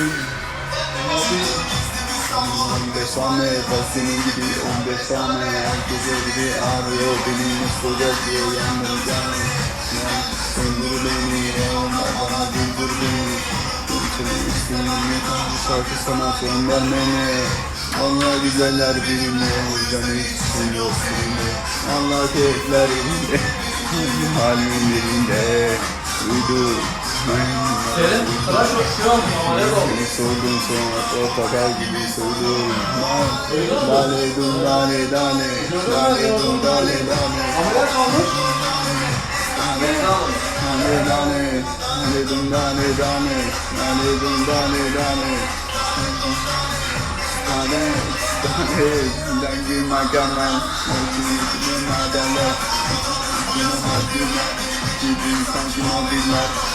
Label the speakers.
Speaker 1: 15 tane ben senin gibi 15 tane Herkese gibi ağrıyor benim nasıl olacak diye yandım canım Söndür beni onlar bana güldür beni. Üstümün yıkandı şarkı sana sorun vermeni Allah güzeller birimle Hocam hiç yok seninle Allah keyifler elinde Halim elinde
Speaker 2: senin tıraş ameliyat oldu.
Speaker 1: seni sordum sonra portakal gibi soydum Dale dum dale dale Dale dum dale dale
Speaker 2: Ameliyat olmuş.
Speaker 1: Dale dale dale Dale dum dale dale Dale dum dale dale Dale dale Dengi makaman Dengi makaman You Ciddi bir sanki maviler